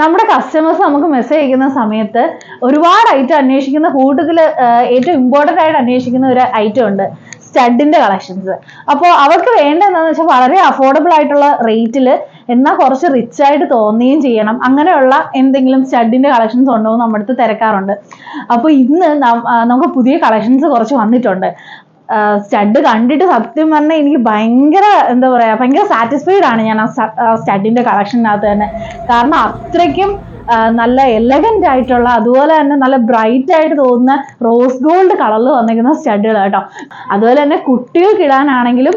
നമ്മുടെ കസ്റ്റമേഴ്സ് നമുക്ക് മെസ്സേജ് അയക്കുന്ന സമയത്ത് ഒരുപാട് ഐറ്റം അന്വേഷിക്കുന്ന കൂട്ടത്തിൽ ഏറ്റവും ഇമ്പോർട്ടന്റ് ആയിട്ട് അന്വേഷിക്കുന്ന ഒരു ഐറ്റം ഉണ്ട്. സ്റ്റഡിന്റെ കളക്ഷൻസ് അപ്പോൾ അവർക്ക് വേണ്ടതെന്ന് വെച്ചാൽ വളരെ അഫോർഡബിൾ ആയിട്ടുള്ള റേറ്റിൽ എന്നാൽ കുറച്ച് റിച്ച് ആയിട്ട് തോന്നുകയും ചെയ്യണം. അങ്ങനെയുള്ള എന്തെങ്കിലും സ്റ്റഡിന്റെ കളക്ഷൻസ് ഉണ്ടോ എന്ന് നമ്മുടെ അടുത്ത് തിരക്കാറുണ്ട്. അപ്പോൾ ഇന്ന് നമുക്ക് പുതിയ കളക്ഷൻസ് കുറച്ച് വന്നിട്ടുണ്ട്. സ്റ്റഡ് കണ്ടിട്ട് സത്യം പറഞ്ഞാൽ എനിക്ക് ഭയങ്കര എന്താ പറയാ ഭയങ്കര സാറ്റിസ്ഫൈഡ് ആണ് ഞാൻ ആ സ്റ്റഡിന്റെ കളക്ഷനകത്ത് തന്നെ. കാരണം അത്രയ്ക്കും നല്ല എലഗന്റ് ആയിട്ടുള്ള അതുപോലെ തന്നെ നല്ല ബ്രൈറ്റ് ആയിട്ട് തോന്നുന്ന റോസ് ഗോൾഡ് കളറിൽ വന്നിരിക്കുന്ന സ്റ്റഡുകൾ കേട്ടോ അതുപോലെ തന്നെ കുട്ടികൾക്ക് ഇടാനാണെങ്കിലും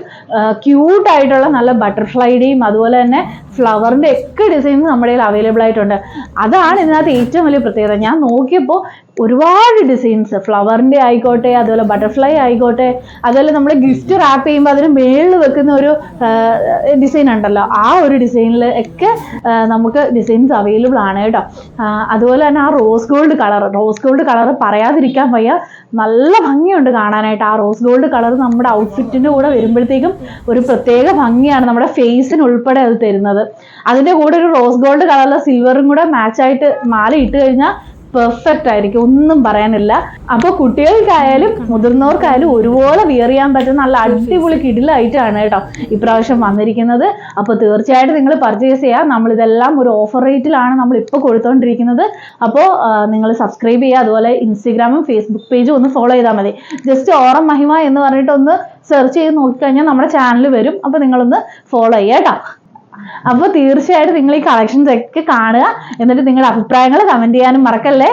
ക്യൂട്ട് ആയിട്ടുള്ള നല്ല ബട്ടർഫ്ലൈയുടെയും അതുപോലെ തന്നെ ഫ്ലവറിന്റെ ഒക്കെ ഡിസൈൻസ് നമ്മുടെ കയ്യിൽ അവൈലബിൾ ആയിട്ടുണ്ട്. അതാണ് ഇതിനകത്ത് ഏറ്റവും വലിയ പ്രത്യേകത. ഞാൻ നോക്കിയപ്പോൾ ഒരുപാട് ഡിസൈൻസ് ഫ്ലവറിന്റെ ആയിക്കോട്ടെ അതുപോലെ ബട്ടർഫ്ലൈ ആയിക്കോട്ടെ അതുപോലെ നമ്മൾ ഗിഫ്റ്റ് റാപ്പ് ചെയ്യുമ്പോൾ അതിന് മേളിൽ വെക്കുന്ന ഒരു ഡിസൈൻ ഉണ്ടല്ലോ. ആ ഒരു ഡിസൈനിൽ ഒക്കെ നമുക്ക് ഡിസൈൻസ് അവൈലബിൾ ആണ് കേട്ടോ. ആ, അതുപോലെ തന്നെ ആ rose gold colour rose gold colour പറയാതിരിക്കാൻ വയ്യ. നല്ല ഭംഗിയുണ്ട് കാണാനായിട്ട്. ആ റോസ് ഗോൾഡ് കളർ നമ്മുടെ ഔട്ട്ഫിറ്റിന്റെ കൂടെ വരുമ്പോഴത്തേക്കും ഒരു പ്രത്യേക ഭംഗിയാണ് നമ്മുടെ ഫേസിന് ഉൾപ്പെടെ അത് തരുന്നത്. അതിന്റെ കൂടെ ഒരു റോസ് ഗോൾഡ് കളറിലെ സിൽവറും കൂടെ മാച്ച് ആയിട്ട് മാല ഇട്ട് കഴിഞ്ഞാൽ പെർഫെക്റ്റ് ആയിരിക്കും. ഒന്നും പറയാനില്ല. അപ്പോൾ കുട്ടികൾക്കായാലും മുതിർന്നവർക്കായാലും ഒരുപോലെ വിയർ ചെയ്യാൻ പറ്റുന്ന നല്ല അടിപൊളി കിടിലായിട്ടാണ് കേട്ടോ ഇപ്രാവശ്യം വന്നിരിക്കുന്നത്. അപ്പോൾ തീർച്ചയായിട്ടും നിങ്ങൾ പർച്ചേസ് ചെയ്യുക നമ്മൾ ഇതെല്ലാം ഒരു ഓഫർ റേറ്റിലാണ് നമ്മൾ ഇപ്പോൾ കൊടുത്തുകൊണ്ടിരിക്കുന്നത് അപ്പോൾ നിങ്ങൾ സബ്സ്ക്രൈബ് ചെയ്യുക. അതുപോലെ ഇൻസ്റ്റഗ്രാമും ഫേസ്ബുക്ക് പേജും ഒന്ന് ഫോളോ ചെയ്താൽ മതി. ജസ്റ്റ് ഓറം മഹിമ എന്ന് പറഞ്ഞിട്ട് ഒന്ന് സെർച്ച് ചെയ്ത് നോക്കിക്കഴിഞ്ഞാൽ നമ്മുടെ ചാനൽ വരും. അപ്പോൾ നിങ്ങളൊന്ന് ഫോളോ ചെയ്യുക കേട്ടോ. അപ്പോൾ തീർച്ചയായിട്ടും നിങ്ങൾ ഈ കളക്ഷൻസ് ഒക്കെ കാണുക. എന്നിട്ട് നിങ്ങളുടെ അഭിപ്രായങ്ങൾ കമന്റ് ചെയ്യാനും മറക്കല്ലേ?